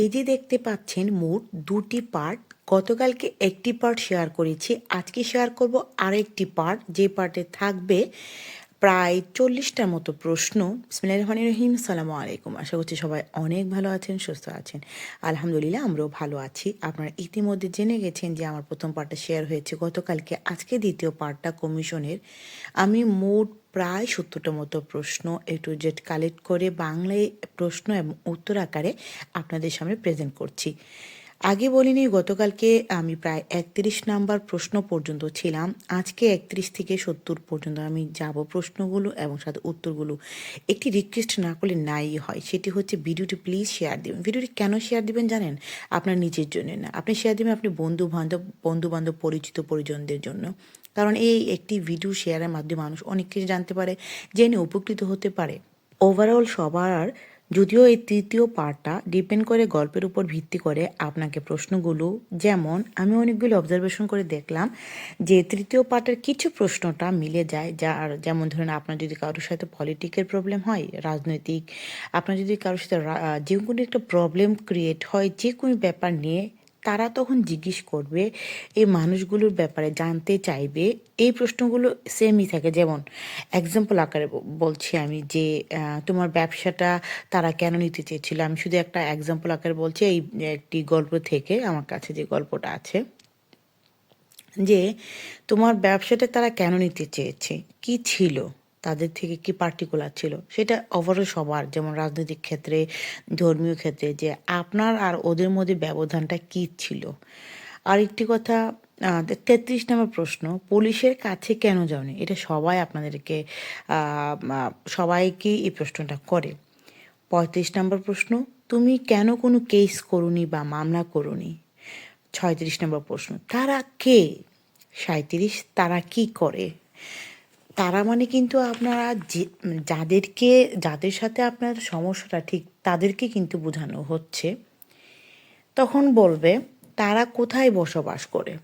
এই যে দেখতে পাচ্ছেন, মোট দুটি পার্ট গতকালকে একটি পার্ট শেয়ার করেছি। আজকে শেয়ার করব আরেকটি পার্ট যে পার্টে থাকবে প্রায় চল্লিশটার মতো প্রশ্ন। বিসমিল্লাহির রহমানির রহিম। সালামু আলাইকুম। আশা করছি সবাই অনেক ভালো আছেন, সুস্থ আছেন। আলহামদুলিল্লাহ, আমরাও ভালো আছি। আপনারা ইতিমধ্যে জেনে গেছেন যে আমার প্রথম পার্টটা শেয়ার হয়েছে গতকালকে। আজকে দ্বিতীয় পার্টটা কমিশনের আমি মোট প্রায় সত্তরটা মতো প্রশ্ন এ টু জেড কালেক্ট করে বাংলায় প্রশ্ন এবং উত্তর আকারে আপনাদের সামনে প্রেজেন্ট করছি। আগে বলিনি, গতকালকে আমি প্রায় একত্রিশ নাম্বার প্রশ্ন পর্যন্ত ছিলাম। আজকে একত্রিশ থেকে সত্তর পর্যন্ত আমি যাব প্রশ্নগুলো এবং সাথে উত্তরগুলো। একটি রিকোয়েস্ট না করলে নাই হয়, সেটি হচ্ছে ভিডিওটি প্লিজ শেয়ার দিবেন। ভিডিওটি কেন শেয়ার দিবেন জানেন? আপনার নিজের জন্য না। আপনি শেয়ার দেবেন আপনি বন্ধু বান্ধব বন্ধু বান্ধব পরিচিত পরিজনদের জন্য। কারণ এই একটি ভিডিও শেয়ারের মাধ্যমে মানুষ অনেক কিছু জানতে পারে জেনে উপকৃত হতে পারে। ওভারঅল সবার, যদিও এই তৃতীয় পার্টটা ডিপেন্ড করে গল্পের উপর ভিত্তি করে আপনাকে প্রশ্নগুলো, যেমন আমি অনেকগুলো অবজারভেশন করে দেখলাম, যে তৃতীয় পার্টের কিছু প্রশ্নটা মিলে যায় যার যেমন ধরুন আপনার যদি কারোর সাথে পলিটিকের প্রবলেম হয়, রাজনৈতিক, আপনার যদি কারোর সাথে যে কোনো একটা প্রবলেম ক্রিয়েট হয়, যে কোনো ব্যাপার নিয়ে তারা তখন জিজ্ঞেস করবে এই মানুষগুলোর ব্যাপারে, জানতে চাইবে। এই প্রশ্নগুলো সেমই থাকে। যেমন এক্সাম্পল আকারে বলছি আমি যে তোমার ব্যবসাটা তারা কেন নিতে চেয়েছিল? আমি শুধু একটা এক্সাম্পল আকারে বলছি। এই একটি গল্প থেকে আমার কাছে যে গল্পটা আছে যে, তোমার ব্যবসাটা তারা কেন নিতে চেয়েছে? কি ছিল? তাদের থেকে কি পার্টিকুলার ছিল? সেটা ওভারঅল সবার, যেমন রাজনৈতিক ক্ষেত্রে, ধর্মীয় ক্ষেত্রে, যে আপনার আর ওদের মধ্যে ব্যবধানটা কি ছিল? আর একটি কথা তেত্রিশ নম্বর প্রশ্ন, পুলিশের কাছে কেন যাওনি? এটা সবাই আপনাদেরকে সবাইকেই এই প্রশ্নটা করে। পঁয়ত্রিশ নম্বর প্রশ্ন, তুমি কেন কোনো কেস করুনি বা মামলা করুনি? ছয়ত্রিশ নম্বর প্রশ্ন, তারা কে? সাঁত্রিশ তারা কি করে? তারা মানে কিন্তু আপনারা যে, যাদেরকে, যাদের সাথে আপনার সমস্যাটা ঠিক তাদেরকে কিন্তু বোঝানো হচ্ছে। তখন বলবে, তারা কোথায় বসবাস করে?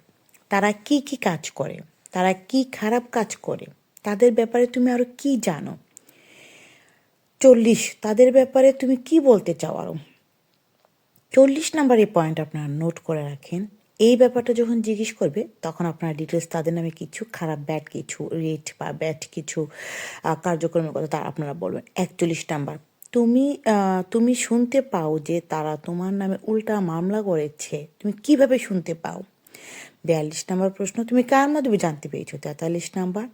তারা কি কি কাজ করে? তারা কি খারাপ কাজ করে? তাদের ব্যাপারে তুমি আরও কি জানো? চল্লিশ, তাদের ব্যাপারে তুমি কি বলতে চাও আরও? চল্লিশ নাম্বার এই পয়েন্ট আপনারা নোট করে রাখেন। এই ব্যাপারটা যখন জিজ্ঞেস করবে, তখন আপনারা ডিটেলস তাদের নামে কিছু খারাপ ব্যাড কিছু রেট বা ব্যাড কিছু কার্যক্রমের কথা তা আপনারা বলবেন। একচল্লিশ নাম্বার তুমি তুমি শুনতে পাও যে তারা তোমার নামে উল্টা মামলা করেছে। তুমি কীভাবে শুনতে পাও? বিয়াল্লিশ নাম্বার প্রশ্ন। তুমি কার মাধ্যমে জানতে পেরেছ? তেতাল্লিশ নাম্বার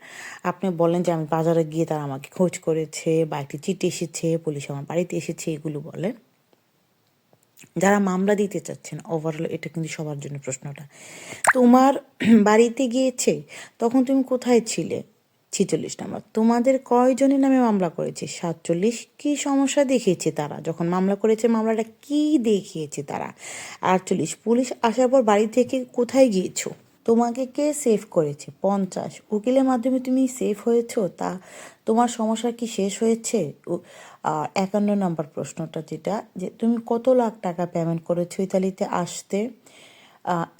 আপনি বলেন যে আমি বাজারে গিয়ে তারা আমাকে খোঁজ করেছে বা একটি চিঠি এসেছে, পুলিশ আমার বাড়িতে এসেছে, এগুলো বলেন। যারা মামলা দিতে চাচ্ছেন ওভারঅল এটা কিন্তু সবার জন্য প্রশ্নটা। তোমার বাড়িতে গিয়েছে, তখন তুমি কোথায় ছিলে? ছিচল্লিশ নাম্বার। তোমাদের কয়জনের নামে মামলা করেছে? সাতচল্লিশ কি সমস্যা দেখিয়েছে তারা? যখন মামলা করেছে, মামলাটা কি দেখিয়েছে তারা? আটচল্লিশ, পুলিশ আসার পর বাড়ি থেকে কোথায় গিয়েছো? তোমাকে কে সেভ করেছে? পঞ্চাশ। উকিলের মাধ্যমে তুমি সেভ হয়েছো? তা তোমার সমস্যা কি শেষ হয়েছে? একান্ন নম্বর প্রশ্নটা যেটা, যে তুমি কত লাখ টাকা পেমেন্ট করেছ ইতালিতে আসতে?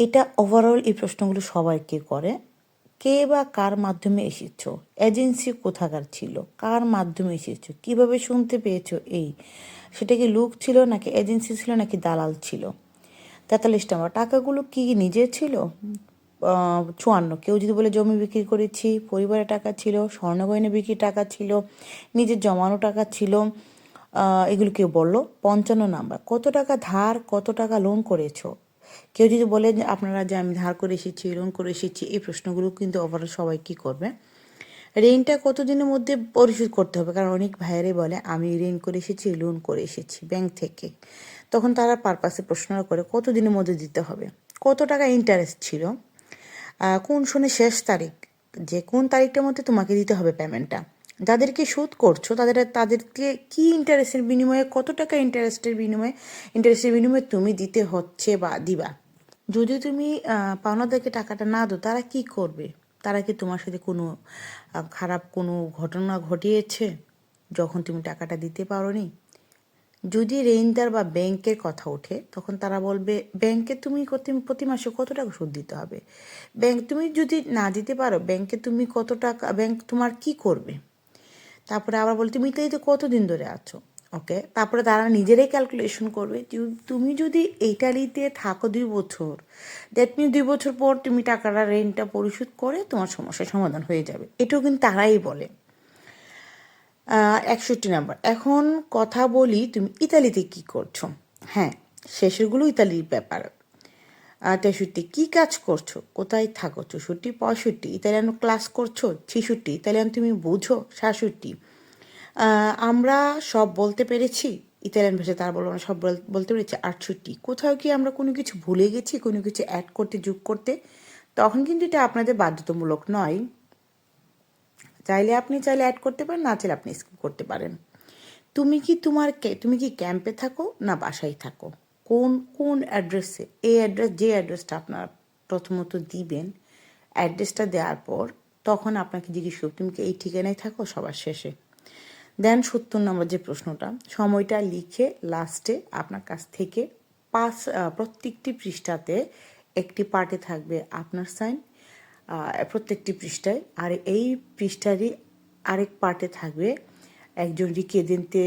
এটা ওভারঅল এই প্রশ্নগুলো সবাইকে করে। কে বা কার মাধ্যমে এসেছ? এজেন্সি কোথাকার ছিল? কার মাধ্যমে এসেছ? কীভাবে শুনতে পেয়েছ এই? সেটা কি লুক ছিল নাকি এজেন্সি ছিল নাকি দালাল ছিল? তেতাল্লিশ নম্বর, টাকাগুলো কি নিজের ছিল? চুয়ান্ন। কেউ যদি বলে জমি বিক্রি করেছি, পরিবারের টাকা ছিল, স্বর্ণগয়না বিক্রির টাকা ছিল, নিজের জমানো টাকা ছিল এগুলো কেউ বলল। পঞ্চান্ন নাম্বার, কত টাকা ধার, কত টাকা লোন করেছ? কেউ যদি বলে যে আপনারা যে আমি ধার করে এসেছি, লোন করে এসেছি, এই প্রশ্নগুলো কিন্তু ওভারঅল সবাই কী করবে? ঋণটা কতদিনের মধ্যে পরিশোধ করতে হবে? কারণ অনেক ভাইয়েরাই বলে, আমি ঋণ করে এসেছি, লোন করে এসেছি ব্যাংক থেকে। তখন তারা পারপাসে প্রশ্নটা করে, কতদিনের মধ্যে দিতে হবে? কত টাকা ইন্টারেস্ট ছিল? কোন শনি শেষ তারিখ? যে কোন তারিখটার মধ্যে তোমাকে দিতে হবে পেমেন্টটা যাদেরকে সুদ করছ, তাদের, তাদেরকে কি ইন্টারেস্টের বিনিময়ে, কত টাকা ইন্টারেস্টের বিনিময়ে ইন্টারেস্টের বিনিময়ে তুমি দিতে হচ্ছে বা দিবা? যদি তুমি পাওনাদারকে টাকাটা না দাও, তারা কি করবে? তারা কি তোমার সাথে কোনো খারাপ কোনো ঘটনা ঘটিয়েছে? যখন তুমি টাকাটা দিতে পারোনি? যদি রেইনদার বা ব্যাংকের কথা ওঠে, তখন তারা বলবে, ব্যাংকে তুমি প্রতি- মাসে কত টাকা সুদ দিতে হবে? ব্যাংক তুমি যদি না দিতে পারো, ব্যাংকে তুমি কত টাকা, ব্যাংক তোমার কি করবে? তারপরে আবার বলে, তুমি ইতালিতে কতদিন ধরে আছো? ওকে, তারপরে তারা নিজেরাই ক্যালকুলেশন করবে তুমি যদি ইটালিতে থাকো দুই বছর দ্যাট মিনস দুই বছর পর তুমি টাকাটা রেন্টটা পরিশোধ করে তোমার সমস্যার সমাধান হয়ে যাবে। এটাও কিন্তু তারাই বলে। একষট্টি নাম্বার। এখন কথা বলি তুমি ইতালিতে কি করছ? হ্যাঁ শেষেরগুলো ইতালির ব্যাপার। তেষট্টি, কি কাজ করছ? কোথায় থাকো? চৌষট্টি, পঁয়ষট্টি, ইতালিয়ান ক্লাস করছ? ছেষট্টি, ইতালিয়ান তুমি বুঝো? সাতষট্টি। আমরা সব বলতে পেরেছি, ইতালিয়ান ভাষায় তারা আমরা সব বল- বলতে পেরেছি আটষট্টি। কোথাও কি আমরা কোনো কিছু ভুলে গেছি, কোনো কিছু অ্যাড করতে, যোগ করতে? তখন কিন্তু এটা আপনাদের বাধ্যতামূলক নয়। চাইলে আপনি চাইলে অ্যাড করতে পারেন, না চাইলে আপনি স্কিপ করতে পারেন। তুমি কি তোমার তুমি কি ক্যাম্পে থাকো না বাসায় থাকো? কোন কোন অ্যাড্রেসে এই অ্যাড্রেস যে অ্যাড্রেসটা আপনার প্রথমত দিবেন অ্যাড্রেসটা দেওয়ার পর তখন আপনাকে জিজ্ঞেস করব, তুমি কি এই ঠিকানায় থাকো? সবার শেষে। দেন সত্তর নম্বর যে প্রশ্নটা, সময়টা লিখে লাস্টে আপনার কাছ থেকে পাঁচ প্রত্যেকটি পৃষ্ঠাতে একটি পার্টে থাকবে আপনার সাইন প্রত্যেকটি পৃষ্ঠায়। আর এই পৃষ্ঠারই আরেক পার্টে থাকবে একজন রিকেদিনতে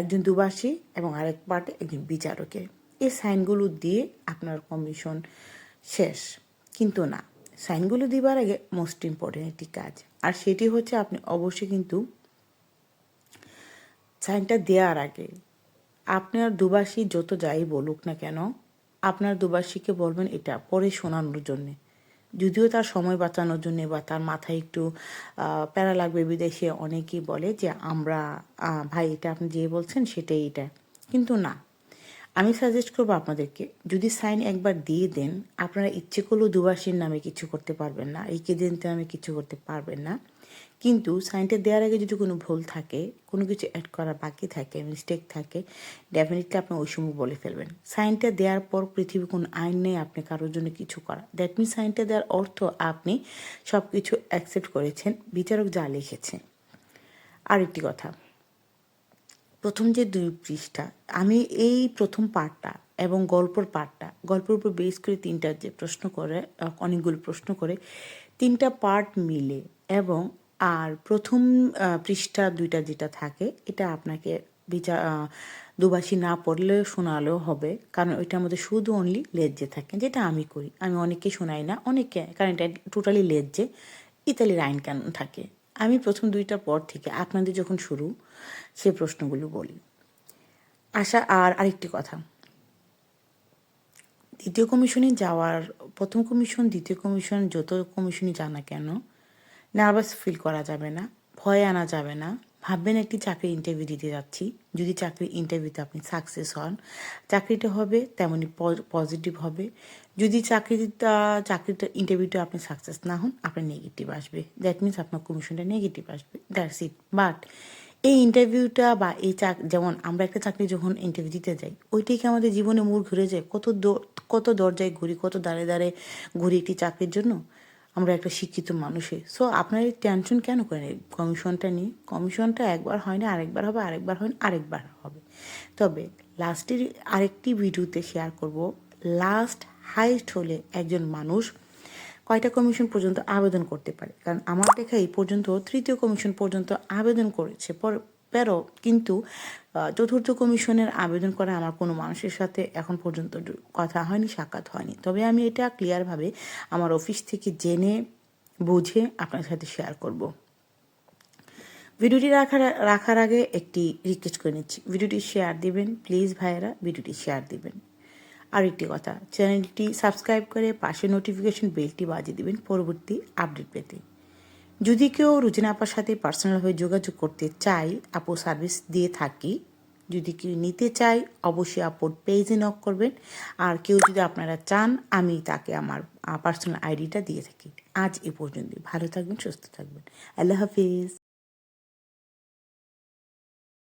একজন দুবাসী এবং আরেক পার্টে একজন বিচারকের এই সাইনগুলো দিয়ে আপনার কমিশন শেষ। কিন্তু না, সাইনগুলো দিবার আগে মোস্ট ইম্পর্টেন্ট একটি কাজ। আর সেটি হচ্ছে আপনি অবশ্যই কিন্তু সাইনটা দেওয়ার আগে আপনার দুবাসী যত যাই বলুক না কেন, আপনার দুবাসীকে বলবেন এটা পরে শোনানোর জন্যে। যদিও তার সময় বাঁচানোর জন্যে বা তার মাথায় একটু প্যারা লাগবে বিদেশে অনেকেই বলে যে, আমরা ভাই এটা আপনি যে বলছেন সেটাই এটা। কিন্তু না। আমি সাজেস্ট করব আপনাদেরকে, যদি সাইন একবার দিয়ে দেন, আপনারা ইচ্ছে করলেও দুবাসীর নামে কিছু করতে পারবেন না। এই কেদিনতে নামে কিছু করতে পারবেন না। কিন্তু সাইনটা দেওয়ার আগে যদি কোনো ভুল থাকে, কোনো কিছু অ্যাড করা বাকি থাকে মিস্টেক থাকে ডেফিনেটলি আপনি ওই সময় বলে ফেলবেন। সাইনটা দেওয়ার পর পৃথিবী কোনো আইন নেই আপনি কারোর জন্য কিছু করা। দ্যাট মিন সাইনটা দেওয়ার অর্থ আপনি সব কিছু অ্যাকসেপ্ট করেছেন, বিচারক যা লিখেছে। আরেকটি কথা, প্রথম যে দুই পৃষ্ঠা, আমি এই প্রথম পার্টটা এবং গল্পর পার্টটা গল্পের উপর বেস করে তিনটা যে প্রশ্ন করে, অনেকগুলো প্রশ্ন করে, তিনটা পার্ট মিলে এবং আর প্রথম পৃষ্ঠা দুইটা যেটা থাকে, এটা আপনাকে বিচার দুবাসী না পড়লেও শোনালেও হবে। কারণ ওইটার মধ্যে শুধু অনলি লেজ্জে থাকে, যেটা আমি করি। আমি অনেককে শোনাই না অনেকে কারণ এটা টোটালি লেজ্জে, ইতালির আইন কানুন থাকে? আমি প্রথম দুইটার পর থেকে আপনাদের যখন শুরু, সে প্রশ্নগুলো বলি। আশা, আর আরেকটি কথা। দ্বিতীয় কমিশনে যাওয়ার, প্রথম কমিশন, দ্বিতীয় কমিশন, যত কমিশনই যা না কেন নার্ভাস ফিল করা যাবে না, ভয় আনা যাবে না। ভাববেন একটি চাকরির ইন্টারভিউ দিতে যাচ্ছি। যদি চাকরির ইন্টারভিউতে আপনি সাকসেস হন, চাকরিটা হবে তেমনি পজিটিভ হবে। যদি চাকরিটা চাকরিটা ইন্টারভিউতে আপনি সাকসেস না হন, আপনার নেগেটিভ আসবে। দ্যাট মিনস আপনার কমিশনটা নেগেটিভ আসবে। দ্যাটস ইট বাট এই ইন্টারভিউটা বা এই চাক, যেমন আমরা একটা চাকরি যখন ইন্টারভিউ দিতে যাই, ওইটাই কি আমাদের জীবনে মোড় ঘুরে যায়? কত কত দরজায় ঘুরি, কত দাঁড়ে দাঁড়ে ঘুরি একটি চাকরির জন্য? আমরা একটা শিক্ষিত মানুষে সো আপনার এই টেনশন কেন করেন? কমিশনটা নিয়ে? কমিশনটা একবার হয় না, আরেকবার হবে, আরেকবার হয় না, আরেকবার হবে। তবে লাস্টের আরেকটি ভিডিওতে শেয়ার করব। লাস্ট হাইস্ট হলে একজন মানুষ কয়টা কমিশন পর্যন্ত আবেদন করতে পারে? কারণ আমার দেখা এই পর্যন্ত, তৃতীয় কমিশন পর্যন্ত আবেদন করেছে। পর- pero কিন্তু চতুর্থ কমিশনের আবেদন করা আমার কোনো মানুষের সাথে এখন পর্যন্ত কথা হয়নি, সাক্ষাৎ হয়নি। তবে আমি এটা ক্লিয়ারভাবে আমার অফিস থেকে জেনে, বুঝে আপনার সাথে শেয়ার করব। ভিডিওটি রাখার রাখার আগে একটি রিকোয়েস্ট করে নিচ্ছি। ভিডিওটি শেয়ার দিবেন প্লিজ ভাইয়েরা, ভিডিওটি শেয়ার দিবেন। আর একটি কথা চ্যানেলটি সাবস্ক্রাইব করে পাশে নোটিফিকেশন বেলটি বাজিয়ে দিবেন পরবর্তী আপডেট পেতে। যদি কেউ রুজিনা আপার সাথে পার্সোনালভাবে যোগাযোগ করতে চাই আপু সার্ভিস দিয়ে থাকি। যদি কেউ নিতে চাই অবশ্যই আপুর পেজে নক করবেন। আর কেউ যদি আপনারা চান, আমি তাকে আমার পার্সোনাল আইডিটা দিয়ে থাকি। আজ এ পর্যন্ত ভালো থাকবেন, সুস্থ থাকবেন। আল্লাহ হাফিজ।